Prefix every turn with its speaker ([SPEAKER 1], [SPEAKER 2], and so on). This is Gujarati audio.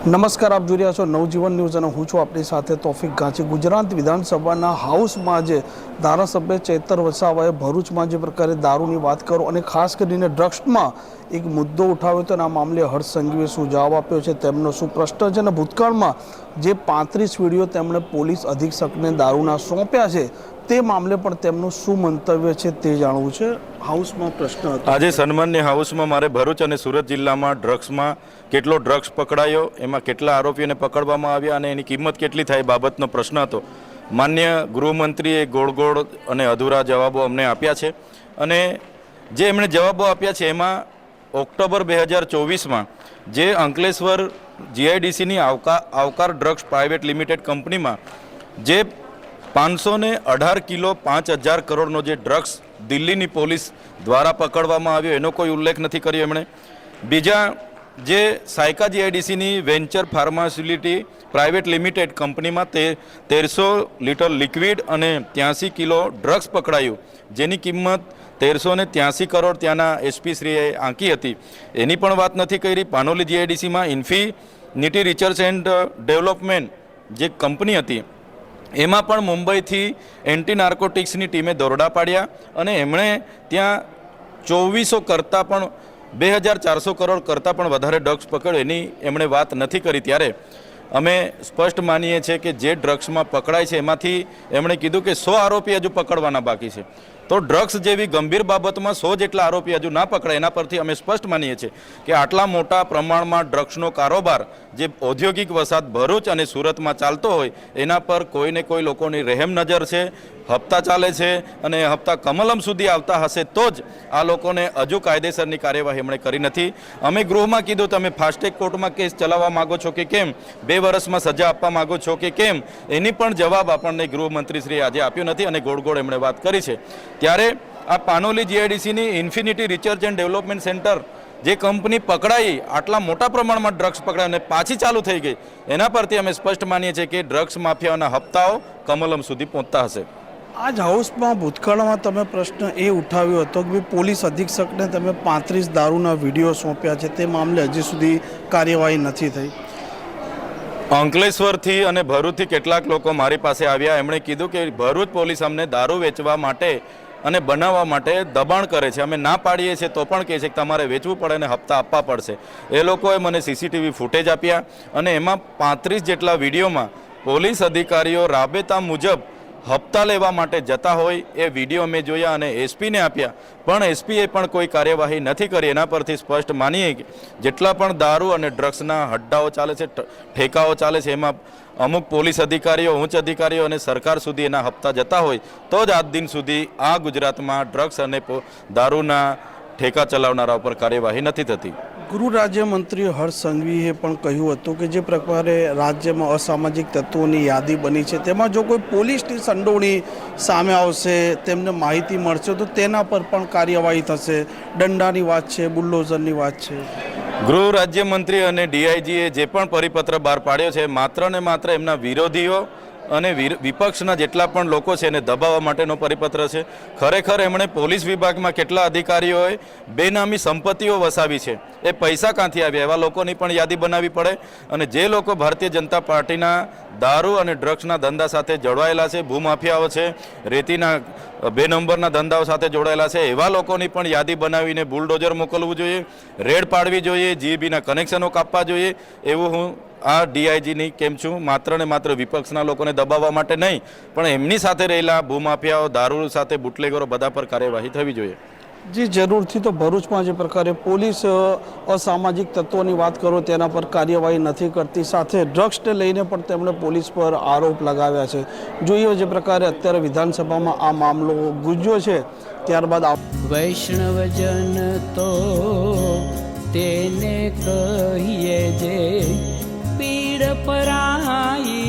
[SPEAKER 1] નમસ્કાર, આપ જોઈ રહ્યા છો નવજીવન ન્યૂઝ અને હું છું આપણી સાથે તોફિક ગાંચી. ગુજરાત વિધાનસભાના હાઉસમાં જે ધારાસભ્ય ચેતર વસાવાએ ભરૂચમાં જે પ્રકારે દારૂની વાત કરો અને ખાસ કરીને ડ્રગ્સમાં એક મુદ્દો ઉઠાવ્યો હતો અને આ મામલે હર્ષ સંઘવીએ શું જવાબ આપ્યો છે. તેમનો શું પ્રશ્ન છે અને ભૂતકાળમાં જે પાંત્રીસ વીડિયો તેમણે પોલીસ અધિક્ષકને દારૂના સોંપ્યા છે તે મામલે પણ તેમનું શું મંતવ્ય છે તે જાણવું છે. હાઉસમાં પ્રશ્ન
[SPEAKER 2] આજે સન્માનની હાઉસમાં મારે ભરૂચ અને સુરત જિલ્લામાં ડ્રગ્સમાં કેટલો ડ્રગ્સ પકડાયો, એમાં કેટલા આરોપીઓને પકડવામાં આવ્યા અને એની કિંમત કેટલી થાય બાબતનો પ્રશ્ન હતો. માન્ય ગૃહમંત્રીએ ગોળ ગોળ અને અધૂરા જવાબો અમને આપ્યા છે અને જે એમણે જવાબો આપ્યા છે એમાં ઓક્ટોબર બે હજાર ચોવીસમાં જે અંકલેશ્વર જીઆઈડીસીની આવકાર આવકાર ડ્રગ્સ પ્રાઇવેટ લિમિટેડ કંપનીમાં જે પાંચસો ને અઢાર કિલો પાંચ હજાર કરોડનો જે ડ્રગ્સ દિલ્હીની પોલીસ દ્વારા પકડવામાં આવ્યો એનો કોઈ ઉલ્લેખ નથી કર્યો એમણે. બીજા જે સાયકા જીઆઈડીસીની વેન્ચર ફાર્માસ્યુલિટી પ્રાઇવેટ લિમિટેડ કંપનીમાં તે તેરસો લીટર લિક્વિડ અને ત્યાંસી કિલો ડ્રગ્સ પકડાયું. જેની કિંમત તેરસો ને ત્યાંસી કરોડ ત્યાંના એસપી શ્રીએ આંકી હતી. એની પણ વાત નથી કરી. પાનોલી જીઆઈડીસીમાં ઇન્ફિનિટી રિચર્સ એન્ડ ડેવલપમેન્ટ જે કંપની હતી એમાં પણ મુંબઈથી એન્ટી નાર્કોટિક્સની ટીમે દોરડા પાડ્યા અને એમણે ત્યાં ચોવીસો કરતાં પણ, બે હજાર ચારસો કરોડ કરતાં પણ વધારે ડ્રગ્સ પકડ્યો એની એમણે વાત નથી કરી. ત્યારે અમે સ્પષ્ટ માનીએ છીએ કે જે ડ્રગ્સમાં પકડાય છે, એમાંથી એમણે કીધું કે સો આરોપી હજુ પકડવાના બાકી છે. તો ડ્રગ્સ જેવી ગંભીર બાબતમાં સો જેટલા આરોપી હજુ ના પકડાય, એના પરથી અમે સ્પષ્ટ માનીએ છીએ કે આટલા મોટા પ્રમાણમાં ડ્રગ્સનો કારોબાર જે ઔદ્યોગિક વસાત ભરૂચ અને સુરતમાં ચાલતો હોય, એના પર કોઈને કોઈ લોકોની રહેમ નજર છે હપ્તા ચાલે છે અને હપ્તા કમલમ સુધી આવતા હશે તો જ આ લોકોને હજુ કાયદેસરની કાર્યવાહી એમણે કરી નથી. અમે ગૃહમાં કીધું, તમે ફાસ્ટેગ કોર્ટમાં કેસ ચલાવવા માગો છો કે કેમ? બે વર્ષમાં સજા આપવા માગો છો કે કેમ? એની પણ જવાબ આપણને ગૃહમંત્રીશ્રીએ આજે આપ્યો નથી અને ગોળ ગોળ એમણે વાત કરી છે. ત્યારે આ Panoli જીઆઈડીસીની infinity research and development centre જે કંપની પકડાઈ, આટલા મોટા પ્રમાણમાં ડ્રગ્સ પકડાય અને પાછી ચાલુ થઈ ગઈ, એના પરથી અમે સ્પષ્ટ માનીએ છીએ કે ડ્રગ્સ માફિયાઓના હપ્તાઓ કમલમ સુધી પહોંચતા હશે.
[SPEAKER 1] આજ હાઉસમાં ભૂતકાળમાં તમે પ્રશ્ન એ ઉઠાવ્યો હતો કે પોલીસ અધિક્ષકને તમે પાંત્રીસ દારૂના વીડિયો સોંપ્યા છે, તે મામલે હજી સુધી કાર્યવાહી નથી થઈ.
[SPEAKER 2] અંકલેશ્વરથી અને ભરૂચથી કેટલાક લોકો મારી પાસે આવ્યા. એમણે કીધું કે ભરૂચ પોલીસ અમને દારૂ વેચવા માટે અને બનાવવા માટે દબાણ કરે છે. અમે ના પાડીએ છીએ તો પણ કહે છે કે તમારે વેચવું પડે અને હપ્તા આપવા પડશે. એ લોકોએ મને સીસીટીવી ફૂટેજ આપ્યા અને એમાં પાંત્રીસ જેટલા વિડીયોમાં પોલીસ અધિકારીઓ રાબેતા મુજબ હપ્તા લેવા માટે જતા હોય એ વીડિયો અમે જોયા અને એસપીને આપ્યા. પણ એસપીએ પણ કોઈ કાર્યવાહી નથી કરી. એના પરથી સ્પષ્ટ માનીએ કે જેટલા પણ દારૂ અને ડ્રગ્સના હડ્ડાઓ ચાલે છે ઠેકાઓ ચાલે છે, એમાં અમુક પોલીસ અધિકારીઓ, ઉચ્ચ અધિકારીઓ અને સરકાર સુધી એના હપ્તા જતા હોય, તો જ આજ દિન સુધી આ ગુજરાતમાં ડ્રગ્સ અને દારૂના ઠેકા ચલાવનારા ઉપર કાર્યવાહી નથી થતી.
[SPEAKER 1] ગૃહ રાજ્યમંત્રી હર્ષ સંઘવીએ પણ કહ્યું હતું કે જે પ્રકારે રાજ્યમાં અસામાજિક તત્વોની યાદી બની છે, તેમાં જો કોઈ પોલીસની સંડોવણી સામે આવશે, તેમને માહિતી મળશે, તો તેના પર પણ કાર્યવાહી થશે. દંડાની વાત છે, બુલ્ડોઝરની વાત છે.
[SPEAKER 2] ગૃહ રાજ્યમંત્રી અને ડીઆઈજીએ જે પણ પરિપત્ર બહાર પાડ્યો છે, માત્ર ને માત્ર એમના વિરોધીઓ અને વિપક્ષના જેટલા પણ લોકો છે એને દબાવવા માટેનો પરિપત્ર છે. ખરેખર એમણે પોલીસ વિભાગમાં કેટલા અધિકારીઓએ બેનામી સંપત્તિઓ વસાવી છે, એ પૈસા ક્યાંથી આવ્યા? એવા લોકોની પણ યાદી બનાવવી પડે. અને જે લોકો ભારતીય જનતા પાર્ટીના દારૂ અને ડ્રગ્સના ધંધા સાથે જોડાયેલા છે, ભૂમાફિયાઓ છે, રેતીના બે નંબરના ધંધાઓ સાથે જોડાયેલા છે, એવા લોકોની પણ યાદી બનાવીને બુલડોઝર મોકલવું જોઈએ, રેડ પાડવી જોઈએ જીબીના કનેક્શનો કાપવા જોઈએ, એવું હું આ ડીઆઈજીની કેમ છું? માત્ર ને માત્ર વિપક્ષના લોકોને દબાવવા માટે નહીં પણ એમની સાથે રહેલા ભૂમાફિયાઓ દારૂ સાથે બુટલેગરો બધા પર કાર્યવાહી થવી જોઈએ.
[SPEAKER 1] જી જરૂરથી તો ભરૂચમાં જે પ્રકારે પોલીસ અસામાજિક તત્વોની વાત કરો તેના પર કાર્યવાહી નથી કરતી. સાથે ડ્રગ્સને લઈને પણ તેમણે પોલીસ પર આરોપ લગાવ્યા છે. જોઈએ જે પ્રકારે અત્યારે વિધાનસભામાં આ મામલો ગુજ્યો છે ત્યારબાદ
[SPEAKER 3] વૈષ્ણવજન તો તેને કહીએ पराई